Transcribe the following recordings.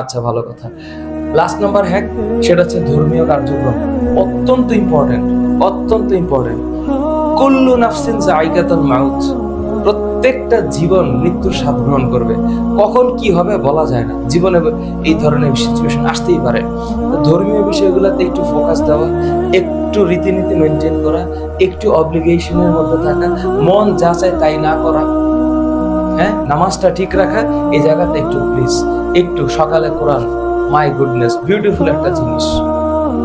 আচ্ছা ভালো কথা। লাস্ট নাম্বার হ্যাক সেটা হচ্ছে ধর্মীয় কার্যক্রম। অত্যন্ত ইম্পর্টেন্ট অত্যন্ত ইম্পর্টেন্ট কুল্লু নাফসিন জায়গাতুল মাউত, প্রত্যেকটা জীবন মৃত্যুর স্বাদ গ্রহণ করবে। কখন কি হবে বলা যায় না। জীবনে এই ধরনের সিচুয়েশন আসতেই পারে। ধর্মীয় বিষয়গুলোতে একটু ফোকাস দেওয়া, একটু রীতিনীতি মেনটেন করা, একটু অব্লিগেশনের মধ্যে থাকা, মন যা চায় তাই না করা হ্যাঁ নামাজটা ঠিক রাখা, এই জায়গাতে একটু প্লিজ একটু সকালে কোরআন মাই গুডনেস বিউটিফুল একটা জিনিস।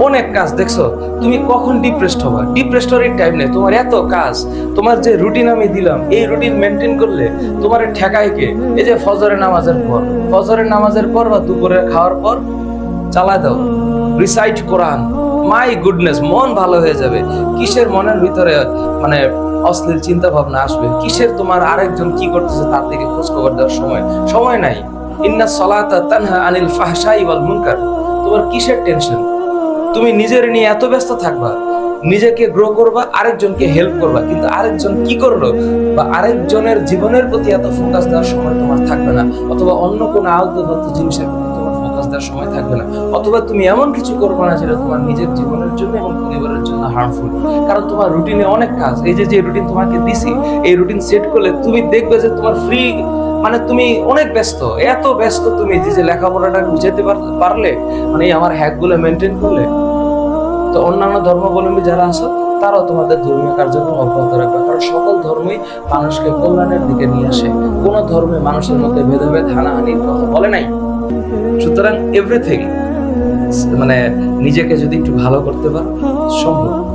অনেক কাজ, দেখছ? তুমি কখন ডিপ্রেসড হবা? ডিপ্রেসড হওয়ার টাইম নেই। তোমার এত কাজ, তোমার যে রুটিন আমি দিলাম, এই রুটিন মেনটেন করলে তোমার ঠেকায় কে? এই যে ফজরের নামাজের পর। ফজরের নামাজের পর বা দুপুরের খাওয়ার পর চালা দাও। Recite Quran. মাই গুডনেস মন ভালো হয়ে যাবে। কিসের মনের ভিতরে মানে অশ্লীল চিন্তা ভাবনা আসবে? কিসের তোমার আরেকজন কি করতেছে তার দিকে খোঁজ খবর দেওয়ার সময়? সময় নাই। ইন্না সলাতা তানহা আনিল ওয়াল মুনকার। তোমার কিসের টেনশন? তুমি নিজের নিয়ে এত ব্যস্ত থাকবা, নিজেকে গ্রো করবা, আরেকজনকে হেল্প করবা, কিন্তু আরেকজন কি করল? বা আরেকজনের জীবনের প্রতি এত ফোকাস দেওয়ার সময় তোমার থাকবে না, অথবা অন্য কোনো জিনিসের প্রতি তোমার ফোকাস দেওয়ার সময় থাকবে না, অথবা তুমি এমন কিছু করবে না যেটা তোমার নিজের জীবনের জন্য এবং পরিবারের জন্য হার্মফুল কারণ তোমার রুটিনে অনেক কাজ, এই যে যে রুটিন তোমাকে দিছি, এই রুটিন সেট করলে তুমি দেখবে যে তোমার ফ্রি মানে তুমি অনেক ব্যস্ত, এত ব্যস্ত তুমি যে লেখাপড়াটা বুঝাতে পারলে মানে আমার হ্যাকগুলো মেনটেন করলে, তো অন্যান্য ধর্মাবলম্বী যারা আছো, তারাও তোমাদের ধর্মীয় কার্যক্রম অব্যাহত রাখবে। কারণ সকল ধর্মই মানুষকে কল্যাণের দিকে নিয়ে আসে। কোন ধর্মে মানুষের মধ্যে ভেদাভেদ হানাহানির কথা বলে নাই। সুতরাং এভরিথিং মানে নিজেকে যদি একটু ভালো করতে পারো, সম্ভব।